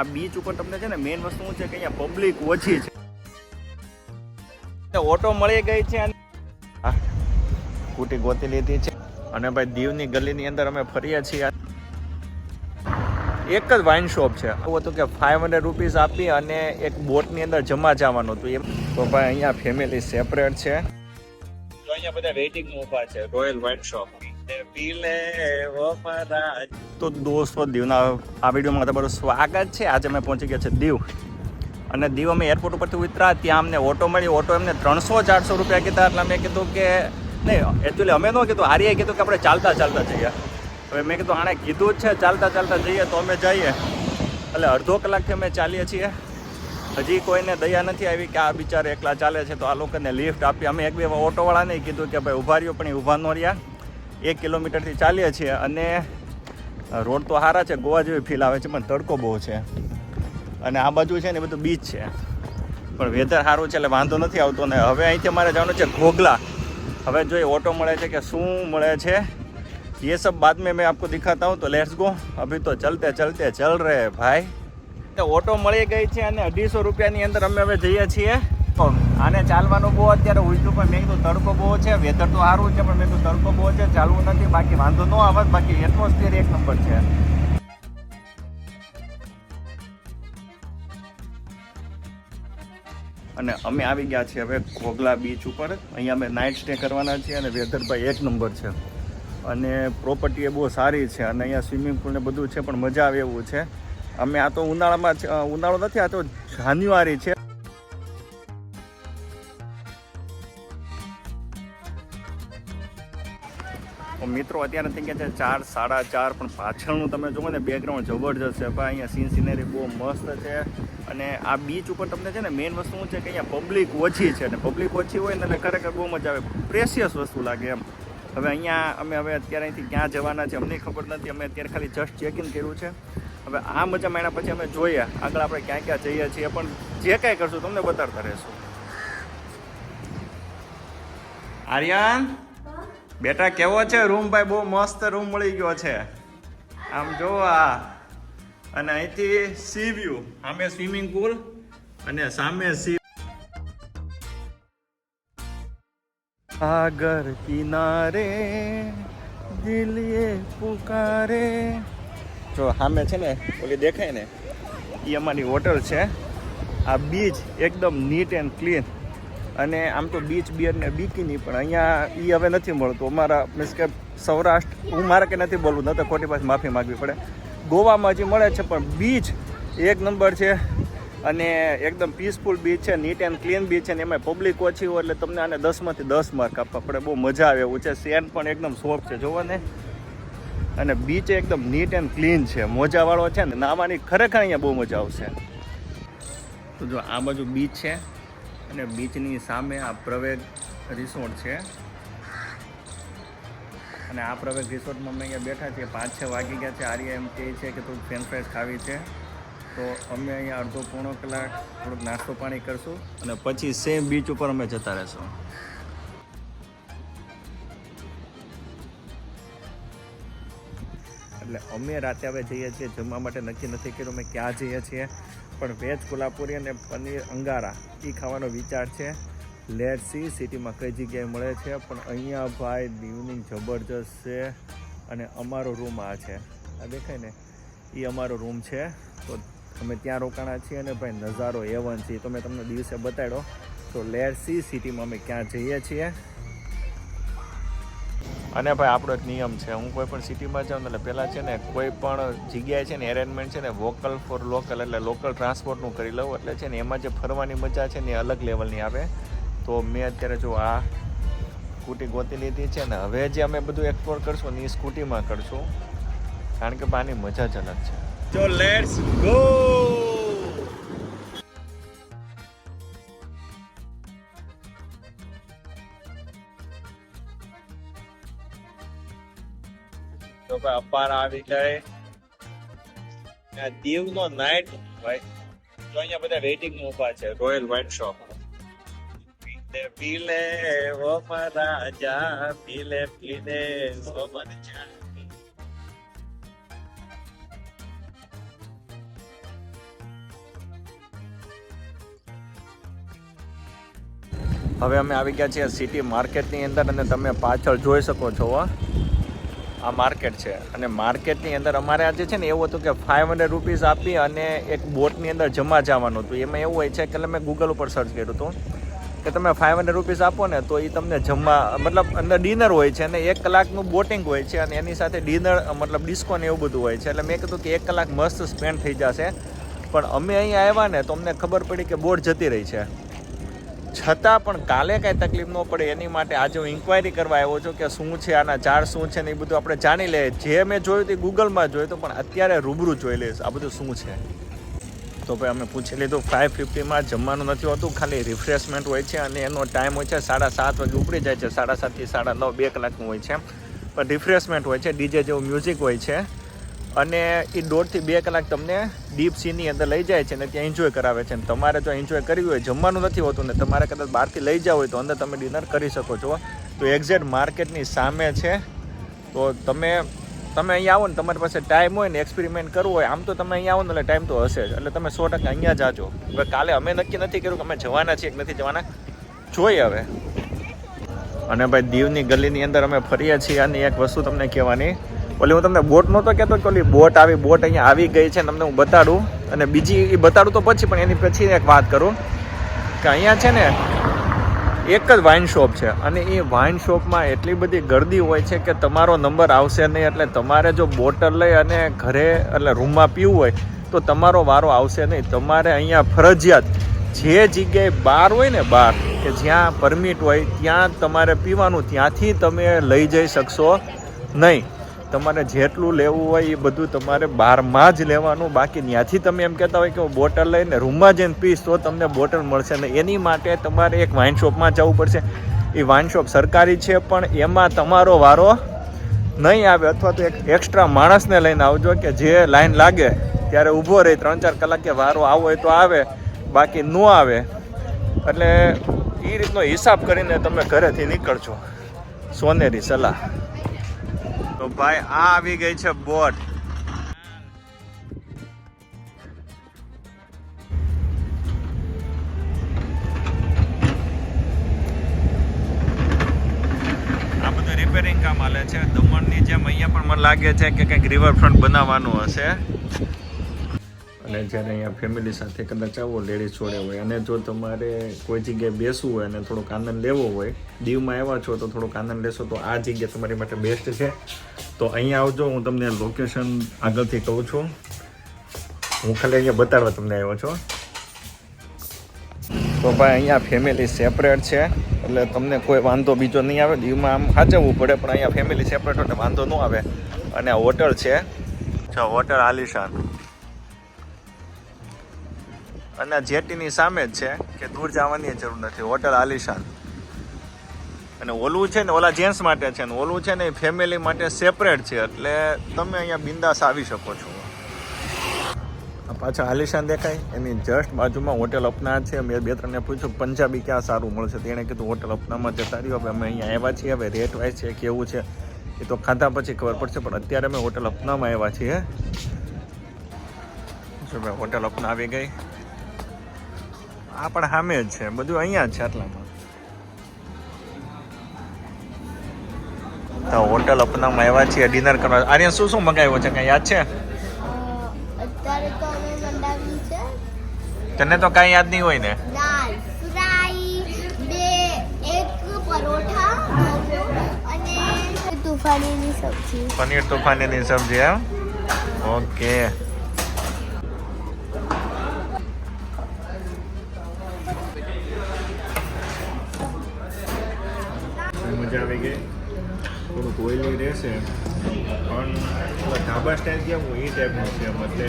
આ બીચ ઉપર તમને છે ને મેઇન વસ્તુ છે કે અહીંયા પબ્લિક ઓછી છે. ઓટો મળી ગઈ છે કુટી ગોતી લીધી છે અને ભાઈ દીવની ગલીની અંદર અમે ફરીએ છીએ. એક જ વાઇન શોપ છે. એવું હતું કે ફાઇવ હંડ્રેડ રૂપીઝ આપી અને એક બોટની અંદર જમા જવાનું હતું એમ. તો ભાઈ અહીંયા ફેમિલી સેપરેટ છે. તો અહીંયા બધા વેઇટિંગ ઊભા છે રોયલ વાઇન શોપ તો દોસ્તો, દીવના આ વિડીયોમાં તમારું સ્વાગત છે. આજે અમે પહોંચી ગયા છે દીવ. અને દીવ અમે એરપોર્ટ ઉપરથી ઉતરા ત્યાં અમને ઓટો મળી. ઓટો એમને ત્રણસો ચારસો રૂપિયા કીધા. એટલે મેં કીધું કે, નહીં એકચ્યુઅલી અમે ન કીધું. હારીએ કીધું કે આપણે ચાલતા ચાલતા જઈએ. હવે મેં કીધું, આણે કીધું જ છે, ચાલતા ચાલતા જઈએ તો અમે જઈએ. એટલે અડધો કલાકથી અમે ચાલીએ છીએ. હજી કોઈને દયા નથી આવી કે આ બિચારા એકલા ચાલે છે તો આ લોકોને લિફ્ટ આપી. અમે એક બે ઓટોવાળાને કીધું કે, ભાઈ, ઊભા રહ્યો, પણ એ ઊભા ન રહ્યા. એક કિલોમીટરથી ચાલીએ છીએ અને રોડ તો સારા છે ગોવા જેવી ફીલ આવે છે પણ તડકો બહુ છે અને આ બાજુ છે ને એ બધું બીચ છે પણ વેધર સારું છે એટલે વાંધો નથી આવતો ને હવે અહીંથી અમારે જવાનું છે ઘોઘલા હવે જો એ ઓટો મળે છે કે શું મળે છે ये सब बाद में मैं आपको दिखाता हूँ तो लेट्स गो अभी तो चलते चलते चल रहे हैं भाई તો ઓટો મળી ગઈ છે અને અઢીસો રૂપિયાની અંદર અમે હવે જઈએ છીએ તો આને ચાલવાનું બહુ અત્યારે ઉલટું પણ મેં કીધું તડકો બહુ છે વેધર તો સારું છે, પણ મેં કીધું તડકો બહુ છે, ચાલવું નથી, બાકી વાંધો ન આવત બાકી એટમોસ્ફિયર એક નંબર છે. અને અમે આવી ગયા છીએ હવે કોગલા બીચ ઉપર. અહીંયા અમે નાઇટ સ્ટે કરવાના છીએ અને વેધર ભાઈ એક નંબર છે. અને પ્રોપર્ટી એ બહુ સારી છે અને અહીંયા સ્વિમિંગ પુલ ને બધું છે, પણ મજા આવે એવું છે. અમે આ તો ઉનાળામાં ઉનાળો નથી, આ તો જાન્યુઆરી છે. મિત્રો, અત્યારે થઈ ગયા છે ચાર, સાડા ચાર, પણ પાછળનું તમે જુઓ ને બેકગ્રાઉન્ડ જબરજસ્ત છે. ભાઈ, અહીંયા સીન સિનેરી બહુ મસ્ત છે. અને આ બીચ ઉપર તમને છે ને મેઇન વસ્તુ છે કે અહીંયા પબ્લિક ઓછી છે. અને પબ્લિક ઓછી હોય ને, એટલે ખરેખર બહુ મજા આવે. પ્રેશિયસ વસ્તુ લાગે એમ. હવે અહીંયા અમે હવે અત્યારે અહીંથી ક્યાં જવાના છે, અમને ખબર નથી. અમે અત્યારે ખાલી જસ્ટ ચેક ઇન કર્યું છે. હવે આ મજા માણ્યા પછી અમે જોઈએ. આગળ આપણે ક્યાં ક્યાં જઈએ છીએ, પણ જે કાંઈ કરશું, તમને બતાડતા રહેશું. આર્યન? બેટા, કેવો છે? રૂમ ભાઈ, બહુ મસ્ત રૂમ મળી ગયો છે. આમ જો આ. અને અહીંથી સી વ્યૂ સામે સ્વિમિંગ પુલ અને સામે સી સાગર કિનારે દિલ પુકારે. જો સામે છે ને, ઓલી દેખાય ને એ અમારી હોટલ છે. આ બીચ એકદમ નીટ એન્ડ ક્લીન અને આમ તો બીચ બિયર ને બીકીની પણ અહીંયા એ હવે નથી મળતું. અમારા મીન્સ કે સૌરાષ્ટ્ર, હું મારે કે નથી બોલવું ન તો ખોટી પાસે માફી માગવી પડે. ગોવામાં હજી મળે છે, પણ બીચ એક નંબર છે અને એકદમ પીસફુલ બીચ છે નીટ એન્ડ ક્લીન બીચ છે ને એમાં પબ્લિક ઓછી હોય એટલે તમને આને દસમાંથી દસ માર્ક આપવા પડે. બહુ મજા આવે એવું છે. સેન પણ એકદમ સોફ્ટ છે, જોવો ને. અને બીચ એકદમ નીટ એન્ડ ક્લીન છે. મોજાવાળો છે ને નાવાની ખરેખર અહીંયા બહુ મજા આવશે. તો જો આ બાજુ બીચ છે. અને બીચની સામે આ પ્રવેગ રિસોર્ટ છે. અને આ પ્રવેગ રિસોર્ટમાં અમે અહીંયા બેઠા છીએ. પાંચ છ વાગી ગયા છે. આર્ય એમ કહે છે કે થોડુંક ફ્રેન્ચ ફ્રાઈઝ ખાવી છે. તો અમે અહીંયા અડધો પોણો કલાક થોડુંક નાસ્તો પાણી કરશું અને પછી સેમ બીચ ઉપર અમે જતા રહેશું. એટલે અમે રાતે હવે જઈએ છીએ. જમવા માટે નક્કી નથી કર્યું. અમે ક્યાં જઈએ છીએ? પણ વેજ કોલ્હાપુરી અને પનીર અંગારા. એ ખાવાનો વિચાર છે. લેટ સી સિટીમાં કઈ જગ્યાએ મળે છે? પણ અહીંયા ભાઈ દીવની જબરજસ્ત છે અને અમારો રૂમ આ છે. આ દેખાય ને? એ અમારો રૂમ છે. તો અમે ત્યાં રોકાણા છીએ અને ભાઈ નજારો એવન છે. તો મેં તમને દિવસે બતાડ્યો. તો લેટ સી સિટીમાં અમે ક્યાં જઈએ છીએ? અને ભાઈ, આપણો એક નિયમ છે. હું કોઈ પણ સિટીમાં જાઉં એટલે પહેલાં છે ને કોઈ પણ જગ્યાએ છે ને એરેન્જમેન્ટ છે ને વોકલ ફોર લોકલ એટલે લોકલ ટ્રાન્સપોર્ટનું કરી લઉં. એટલે છે ને એમાં જે ફરવાની મજા છે ને એ અલગ લેવલની આવે. તો મેં અત્યારે જો આ સ્કૂટી ગોતી લીધી છે ને, હવે જે અમે બધું એક્સપ્લોર કરશું ને એ સ્કૂટીમાં કરશું. કારણ કે આની મજા જ અલગ છે. જો લેટ્સ ગો પર અપાર આવી જાય. આ દીવનો નાઇટ વાઇટ જો અહીંયા બધા વેઇટિંગ ઊભા છે રોયલ વાઇટ શોપ પીલે ઓ રાજા પીલે પીલે ઓ મરજા હવે અમે આવી ગયા છીએ સિટી માર્કેટની અંદર અને તમે પાછળ જોઈ શકો છો આ માર્કેટ છે. અને માર્કેટની અંદર અમારે આજે છે ને એવું હતું કે ફાઇવ હંડ્રેડ રૂપીઝ આપી અને એક બોટની અંદર જમા જવાનું હતું. એમાં એવું હોય છે કે મેં ગૂગલ ઉપર સર્ચ કર્યું હતું કે તમે ફાઇવ હંડ્રેડ રૂપીઝ આપો ને તો એ તમને જમવા મતલબ અંદર ડિનર હોય છે અને એક કલાકનું બોટિંગ હોય છે અને એની સાથે ડિનર મતલબ ડિસ્કો એવું બધું હોય છે. એટલે મેં કીધું કે એક કલાક મસ્ત સ્પેન્ડ થઈ જશે. પણ અમે અહીંયા આવ્યા ને તો અમને ખબર પડી કે બોટ જતી રહી છે. છતાં પણ કાલે કાંઈ તકલીફ ન પડે એની માટે આજે હું ઇન્ક્વાયરી કરવા આવ્યો છું કે શું છે, આના ચાર્જ શું છે ને એ બધું આપણે જાણી લઈએ. જે મેં જોયું તે ગૂગલમાં જોયું હતું, પણ અત્યારે રૂબરૂ જોઈ લઈશ. આ બધું શું છે? તો ભાઈ અમે પૂછી લીધું ફાઇવ ફિફ્ટીમાં જમવાનું નથી હોતું, ખાલી રિફ્રેશમેન્ટ હોય છે અને એનો ટાઈમ હોય છે સાડા સાત વાગે ઉપડી જાય છે. સાડા સાતથી સાડા નવ, બે કલાકનું હોય છે પણ રિફ્રેશમેન્ટ હોય છે, ડીજે જેવું મ્યુઝિક હોય છે. અને એ દોઢથી બે કલાક તમને ડીપ સીની અંદર લઈ જાય છે ને ત્યાં એન્જોય કરાવે છે. અને તમારે જો એન્જોય કરવી હોય, જમવાનું નથી હોતું ને તમારે કદાચ બહારથી લઈ જાવ હોય તો અંદર તમે ડિનર કરી શકો છો. તો એક્ઝેક્ટ માર્કેટની સામે છે. તો તમે તમે અહીંયા આવો ને તમારી પાસે ટાઈમ હોય ને એક્સપેરિમેન્ટ કરવું હોય, આમ તો તમે અહીંયા આવો ને એટલે ટાઈમ તો હશે જ. એટલે તમે સો ટકા અહીંયા જાજો. હવે કાલે અમે નક્કી નથી કર્યું કે અમે જવાના છીએ કે નથી જવાના. જોઈએ હવે. અને ભાઈ દીવની ગલીની અંદર અમે ફરીએ છીએ. અને એક વસ્તુ તમને કહેવાની. ઓલી હું તમને બોટ નહોતો કહેતો કે ઓલી બોટ આવી, બોટ અહીંયા આવી ગઈ છે તમને હું બતાડું. અને બીજી એ બતાડું તો પછી, પણ એની પછી એક વાત કરું કે અહીંયા છે ને એક જ વાઇન શોપ છે. અને એ વાઇન શોપમાં એટલી બધી ગરદી હોય છે કે તમારો નંબર આવશે નહીં, એટલે તમારે જો બોટલ લઈ અને ઘરે, એટલે રૂમમાં પીવું હોય, તો તમારો વારો આવશે નહીં. તમારે અહીંયા ફરજિયાત જે જગ્યાએ બાર હોય ને બાર, કે જ્યાં પરમિટ હોય, ત્યાં તમારે પીવાનું, ત્યાંથી તમે લઈ જઈ શકશો નહીં. તમારે જેટલું લેવું હોય એ બધું તમારે બહારમાં જ લેવાનું. બાકી ત્યાંથી તમે એમ કહેતા હોય કે બોટલ લઈને રૂમમાં જઈને પીશ તો તમને બોટલ મળશે ને એની માટે તમારે એક વાઇન શોપમાં જવું પડશે. એ વાઇન શોપ સરકારી છે, પણ એમાં તમારો વારો નહીં આવે. અથવા તો એક એક્સ્ટ્રા માણસને લઈને આવજો કે જે લાઈન લાગે, ત્યારે ઊભો રહે. ત્રણ ચાર કલાકે વારો આવો હોય તો આવે, બાકી ન આવે. એટલે એ રીતનો હિસાબ કરીને તમે ઘરેથી નીકળજો. સોનેરી સલાહ. ભાઈ આ આવી ગઈ છે બોટ. રિપેરિંગ કામ હાલે છે. દમણની જેમ અહીંયા પણ મને લાગે છે કે કંઈક રિવરફ્રન્ટ બનાવવાનું હશે. અને જ્યારે અહીંયા ફેમિલી સાથે કદાચ આવો લેડીઝ છોડે હોય. અને જો તમારે કોઈ જગ્યાએ બેસવું હોય અને થોડોક આનંદ લેવો હોય, દીવમાં આવ્યા છો તો થોડોક આનંદ લેશો તો આ જગ્યા તમારી માટે બેસ્ટ છે. તો અહીંયા આવજો, હું તમને લોકેશન આગળથી કહું છું. હું ખાલી અહીંયા બતાડવા તમને આવ્યો છું. તો ભાઈ, અહીંયા ફેમિલી સેપરેટ છે, એટલે તમને કોઈ વાંધો બીજો નહીં આવે. દીવમાં આમ સાચવવું પડે, પણ અહીંયા ફેમિલી સેપરેટ હોય વાંધો ન આવે. અને આ હોટલ છે. જો હોટલ આલિશાન. અને જેટીની સામે જ છે, કે દૂર જવાની જરૂર નથી. હોટલ આલિશાન. અને ઓલું છે ને, ઓલા જેન્ટ્સ માટે છે ને, ઓલું છે ને ફેમિલી માટે સેપરેટ છે, એટલે તમે અહીંયા બિંદાસ આવી શકો છો. પાછા આલિશાન દેખાય, એની જસ્ટ બાજુમાં હોટેલ અપના છે. મેં બે ત્રણને પૂછ્યું, પંજાબી ક્યાં સારું મળશે? તેણે કીધું, હોટેલ અપનામાં જતા રહ્યો. હવે અમે અહીંયા આવ્યા છીએ, હવે રેટ વાઇઝ છે, કેવું છે, એ તો ખાધા પછી ખબર પડશે, પણ અત્યારે અમે હોટેલ અપનામાં આવ્યા છીએ. જો ભાઈ હોટેલ અપના આવી ગઈ? આ પણ સામે જ છે, બધું અહીંયા જ છે આટલામાં. તો હોટલ અપનામાં આવ્યા છીએ ડિનર કરવા. આર્યન શું શું મંગાવ્યું છે? કઈ યાદ છે? છે. તને તો કાંઈ યાદ નહીં હોય ને? દાળ ફ્રાઈ બે એક પરોઠા અને તુફાનીની સબ્જી. પનીર તોફાનીની સબ્જી એમ? ઓકે. મજા આવી ગઈ. થોડુંક ઓઇલી રહેશે પણ ઢાબા સ્ટાઇલ હું એ ટાઈપનું છે એટલે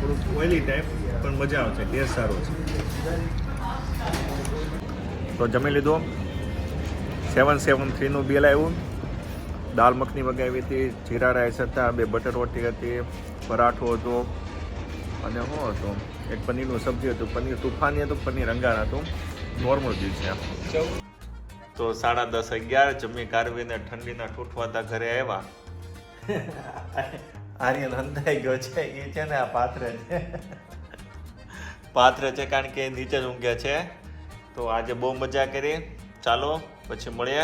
થોડુંક ઓઇલી ટાઈપ પણ મજા આવશે. ટેસ્ટ સારો છે. તો જમી લીધું. સેવન સેવન થ્રીનું બિલ આવ્યું. દાલ મખની મગાવી હતી, જીરા રાઈસ હતા, બે બટર રોટી હતી, પરાઠો હતો, અને શું હતું. એક પનીરનું સબ્જી હતું. પનીર તુફાની હતું, પનીર રંગાણ હતું. નોર્મલ બિલ છે. તો સાડા દસ અગિયાર જમી કારવીને ઠંડીના ઠૂઠવાતા ઘરે આવ્યા. આર્યન હંતાઈ ગયો છે એ છે ને આ પાથરે છે. પાથરે છે કારણ કે નીચે જ ઊંઘે છે. તો આજે બહુ મજા કરી. ચાલો પછી મળીએ.